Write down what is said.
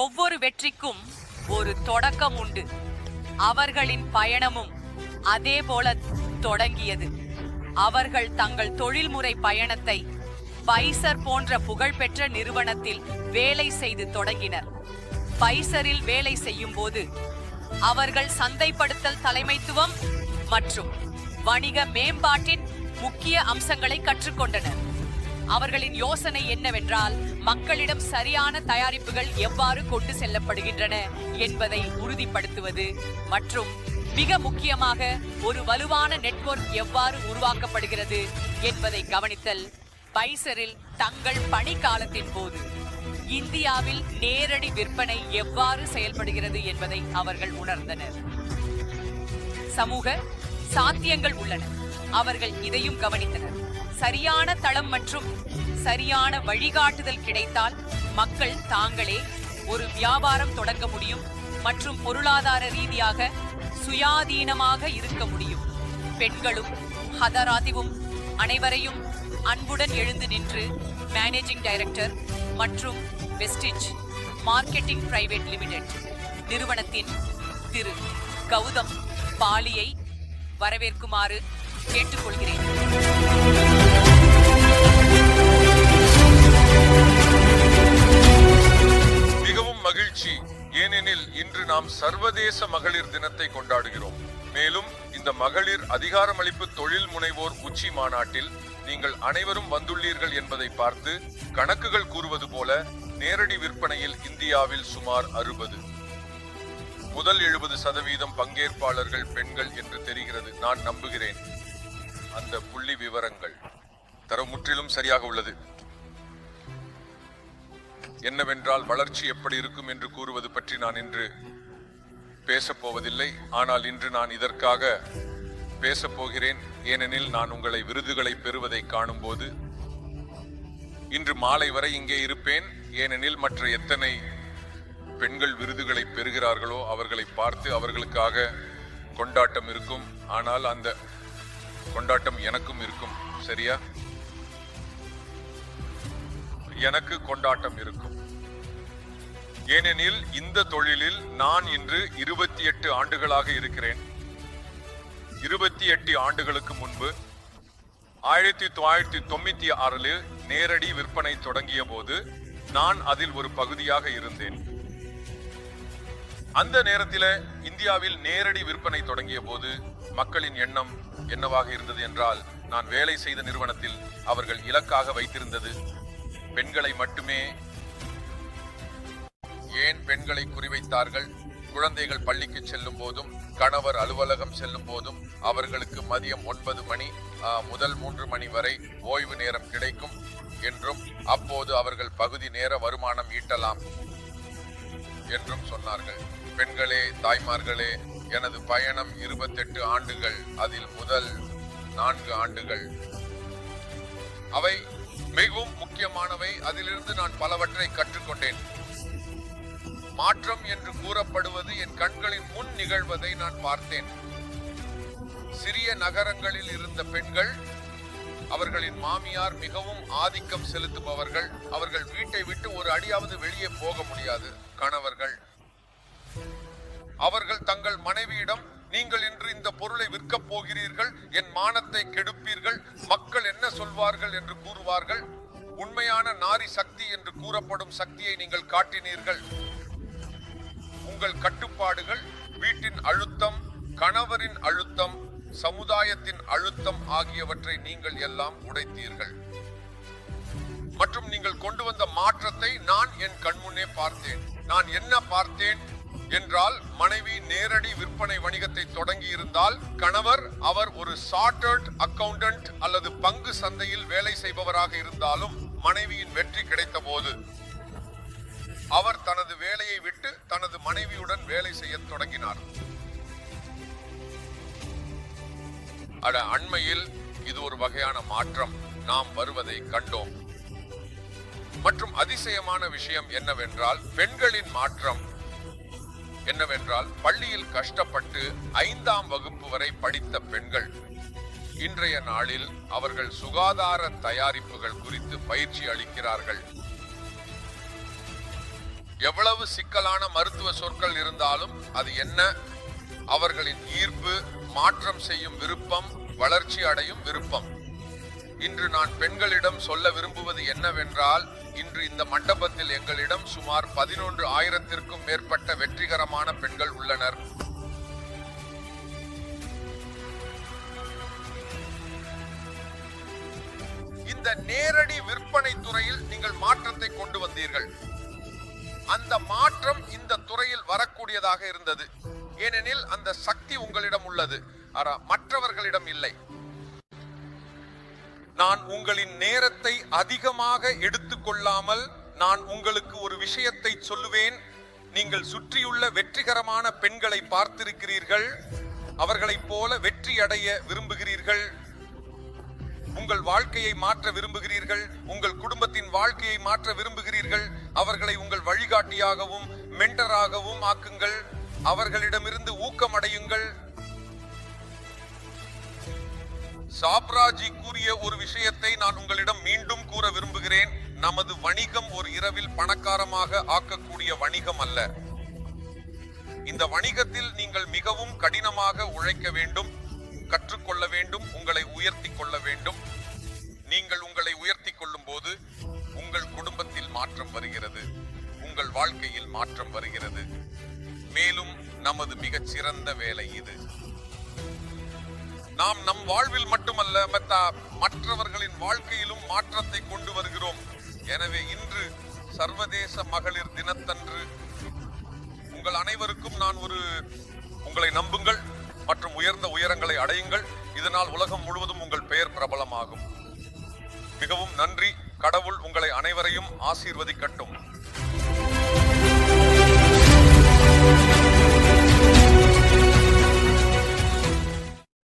ஒவ்வொரு வெற்றிக்கும் ஒரு தொடக்கம் உண்டு. அவர்களின் பயணமும் அதே போல தொடங்கியது. அவர்கள் தங்கள் தொழில்முறை பயணத்தை பைசர் போன்ற புகழ்பெற்ற நிறுவனத்தில் வேலை செய்து தொடங்கினர். பைசரில் வேலை செய்யும் போது அவர்கள் சந்தைப்படுத்தல் தலைமைத்துவம் மற்றும் வணிக மேம்பாட்டின் முக்கிய அம்சங்களை கற்றுக்கொண்டனர். அவர்களின் யோசனை என்னவென்றால் மக்களிடம் சரியான தயாரிப்புகள் எவ்வாறு கொண்டு செல்லப்படுகின்றன என்பதை உறுதிப்படுத்துவது. மற்றும் மிக முக்கியமாக ஒரு வலுவான நெட்வொர்க் எவ்வாறு உருவாக்கப்படுகிறது என்பதை கவனித்தல் பைசரில் தங்கள் பணி காலத்தின் போது. இந்தியாவில் நேரடி விற்பனை எவ்வாறு செயல்படுகிறது என்பதை அவர்கள் உணர்ந்தனர். சமூக சாத்தியங்கள் உள்ளன. அவர்கள் இதையும் கவனித்தனர். சரியான தளம் மற்றும் சரியான வழிகாட்டுதல் கிடைத்தால் மக்கள் தாங்களே ஒரு வியாபாரம் தொடங்க முடியும் மற்றும் பொருளாதார ரீதியாக சுயாதீனமாக இருக்க முடியும். பெண்களும் ஹதராதிவும் அனைவரையும் அன்புடன் எழுந்து நின்று மேனேஜிங் டைரக்டர் மற்றும் வெஸ்டிஜ் மார்க்கெட்டிங் பிரைவேட் லிமிடெட் நிறுவனத்தின் திரு கௌதம் பாலியை வரவேற்குமாறு கேட்டுக்கொள்கிறேன். மகிழ்ச்சி. ஏனெனில் இன்று நாம் சர்வதேச மகளிர் தினத்தை கொண்டாடுகிறோம். மேலும் இந்த மகளிர் அதிகாரமளிப்பு தொழில் முனைவோர் உச்சி மாநாட்டில் நீங்கள் அனைவரும் வந்துள்ளீர்கள் என்பதை பார்த்து கணக்குகள் கூறுவது போல நேரடி விற்பனையில் இந்தியாவில் சுமார் அறுபது. முதல் எழுபது சதவீதம் பங்கேற்பாளர்கள் பெண்கள் என்று தெரிகிறது. நான் நம்புகிறேன். அந்த புள்ளி விவரங்கள் தரம் முற்றிலும் சரியாக உள்ளது. என்னவென்றால் வளர்ச்சி எப்படி இருக்கும் என்று கூறுவது பற்றி நான் இன்று பேசப் போவதில்லை ஆனால் இன்று நான் இதற்காக பேசப் போகிறேன் ஏனெனில் நான் உங்களை விருதுகளை பெறுவதை காணும்போது இன்று மாலை வரை இங்கே இருப்பேன். ஏனெனில் மற்ற எத்தனை பெண்கள் விருதுகளை பெறுகிறார்களோ அவர்களை பார்த்து அவர்களுக்காக கொண்டாட்டம் இருக்கும். ஆனால் அந்த கொண்டாட்டம் எனக்கும் இருக்கும். சரியா? எனக்கு கொண்டாட்டம் இருக்கும். ஏனெனில் இந்த தொழிலில் நான் இன்று இருபத்தி எட்டு ஆண்டுகளாக இருக்கிறேன். இருபத்தி எட்டு ஆண்டுகளுக்கு முன்பு ஆயிரத்தி தொள்ளாயிரத்தி தொண்ணூத்தி ஆறில் நேரடி விற்பனை தொடங்கிய போது நான் அதில் ஒரு பகுதியாக இருந்தேன். அந்த நேரத்தில் இந்தியாவில் நேரடி விற்பனை தொடங்கிய போது மக்களின் எண்ணம் என்னவாக இருந்தது என்றால் நான் வேலை செய்த நிறுவனத்தில் அவர்கள் இலக்காக வைத்திருந்தது பெண்களை மட்டுமே ஏன் பெண்களை குறிவைத்தார்கள்? குழந்தைகள் பள்ளிக்கு செல்லும் போதும் கணவர் அலுவலகம் செல்லும் போதும் அவர்களுக்கு மதியம் ஒன்பது மணி முதல் மூன்று மணி வரை ஓய்வு நேரம் கிடைக்கும் என்றும் அப்போது அவர்கள் பகுதி நேர வருமானம் ஈட்டலாம் என்றும் சொன்னார்கள். பெண்களே தாய்மார்களே எனது பயணம் இருபத்தெட்டு ஆண்டுகள் அதில் முதல் நான்கு ஆண்டுகள். அவை மிகவும் முக்கியமானவை. அதிலிருந்து நான் பலவற்றை கற்றுக்கொண்டேன். மாற்றம் என்று கூறப்படுவது என் கண்களின் முன் நிகழ்வதை நான் பார்த்தேன். சிறிய நகரங்களில் இருந்த பெண்கள் அவர்களின் மாமியார் மிகவும் ஆதிக்கம் செலுத்துபவர்கள். அவர்கள் வீட்டை விட்டு ஒரு அடியாவது வெளியே போக முடியாது கணவர்கள். அவர்கள் தங்கள் மனைவியிடம் நீங்கள் இன்று இந்த பொருளை விற்கப் போகிறீர்கள் என் மானத்தை கெடுப்பீர்கள் மக்கள் என்ன என்று கூறுவார்கள். உண்மையான நாரி சக்தி என்று கூறப்படும் சக்தியை நீங்கள் காட்டினீர்கள். உங்கள் கட்டுப்பாடுகள் வீட்டின் அழுத்தம் கணவரின் அழுத்தம் சமுதாயத்தின் அழுத்தம் ஆகியவற்றை நீங்கள் எல்லாம் உடைத்தீர்கள். மற்றும் நீங்கள் கொண்டு வந்த மாற்றத்தை நான் என் கண்முன்னே பார்த்தேன். நான் என்ன பார்த்தேன்? என்றால் மனைவி நேரடி விற்பனை வணிகத்தை தொடங்கி இருந்தால் கணவர் அவர் ஒரு சார்ட்டர்ட் அக்கவுண்டன்ட் அல்லது பங்கு சந்தையில் வேலை செய்பவராக இருந்தாலும் மனைவியின் வெற்றி கிடைத்த போது அவர் தனது வேலையை விட்டு தனது மனைவியுடன் வேலை செய்ய தொடங்கினார். அட அண்மையில் இது ஒரு வகையான மாற்றம். நாம் வருவதை கண்டோம். மற்றும் அதிசயமான விஷயம் என்னவென்றால் பெண்களின் மாற்றம். என்னவென்றால் பள்ளியில் கஷ்டப்பட்டு ஐந்தாம் வகுப்பு வரை படித்த பெண்கள் இன்றைய நாளில் அவர்கள் சுகாதார தயாரிப்புகள் குறித்து பயிற்சி அளிக்கிறார்கள். எவ்வளவு சிக்கலான மருத்துவ சொற்கள் இருந்தாலும் அது என்ன? அவர்களின் ஈர்ப்பு மாற்றம் செய்யும் விருப்பம் வளர்ச்சி அடையும் விருப்பம். இன்று நான் பெண்களிடம் சொல்ல விரும்புவது என்னவென்றால் இன்று இந்த மண்டபத்தில் எங்களிடம் சுமார் பதினொன்று ஆயிரத்திற்கும் மேற்பட்ட உள்ளனர். இந்த நேரடி விற்பனை துறையில் நீங்கள் மாற்றத்தை கொண்டு வந்தீர்கள். அந்த மாற்றம் இந்த துறையில் வரக்கூடியதாக இருந்தது. ஏனெனில் அந்த சக்தி உங்களிடம் உள்ளது. மற்றவர்களிடம் இல்லை. நான் உங்களின் நேரத்தை அதிகமாக எடுத்துக்கொள்ளாமல் நான் உங்களுக்கு ஒரு விஷயத்தை சொல்லுவேன். நீங்கள் சுற்றியுள்ள வெற்றிகரமான பெண்களை பார்த்திருக்கிறீர்கள். அவர்களைப் போல வெற்றி அடைய விரும்புகிறீர்கள். உங்கள் வாழ்க்கையை மாற்ற விரும்புகிறீர்கள். உங்கள் குடும்பத்தின் வாழ்க்கையை மாற்ற விரும்புகிறீர்கள். அவர்களை உங்கள் வழிகாட்டியாகவும் மென்டராகவும் ஆக்குங்கள். அவர்களிடமிருந்து ஊக்கமடையுங்கள் சாப்ராஜி கூறிய ஒரு விஷயத்தை நான் உங்களிடம் மீண்டும் கூற விரும்புகிறேன். நமது வணிகம் ஒரு இரவில் பணக்காரமாக ஆக்கக்கூடிய வணிகம் அல்ல. இந்த வணிகத்தில் நீங்கள் மிகவும் கடினமாக உழைக்க வேண்டும் கற்றுக்கொள்ள வேண்டும் உங்களை உயர்த்தி கொள்ள வேண்டும். நீங்கள் உங்களை உயர்த்தி கொள்ளும் போது உங்கள் குடும்பத்தில் மாற்றம் வருகிறது உங்கள் வாழ்க்கையில் மாற்றம் வருகிறது. மேலும் நமது மிகச் சிறந்த வேலை இது. நாம் நம் வாழ்வில் மட்டுமல்ல மற்றவர்களின் வாழ்க்கையிலும் மாற்றத்தை கொண்டு வருகிறோம். எனவே இன்று சர்வதேச மகளிர் தினத்தன்று உங்கள் அனைவருக்கும் நான் ஒரு உங்களை நம்புங்கள் மற்றும் உயர்ந்த உயரங்களை அடையுங்கள். இதனால் உலகம் முழுவதும் உங்கள் பெயர் பிரபலமாகும். மிகவும் நன்றி. கடவுள் உங்களை அனைவரையும் ஆசீர்வதிக்கட்டும்.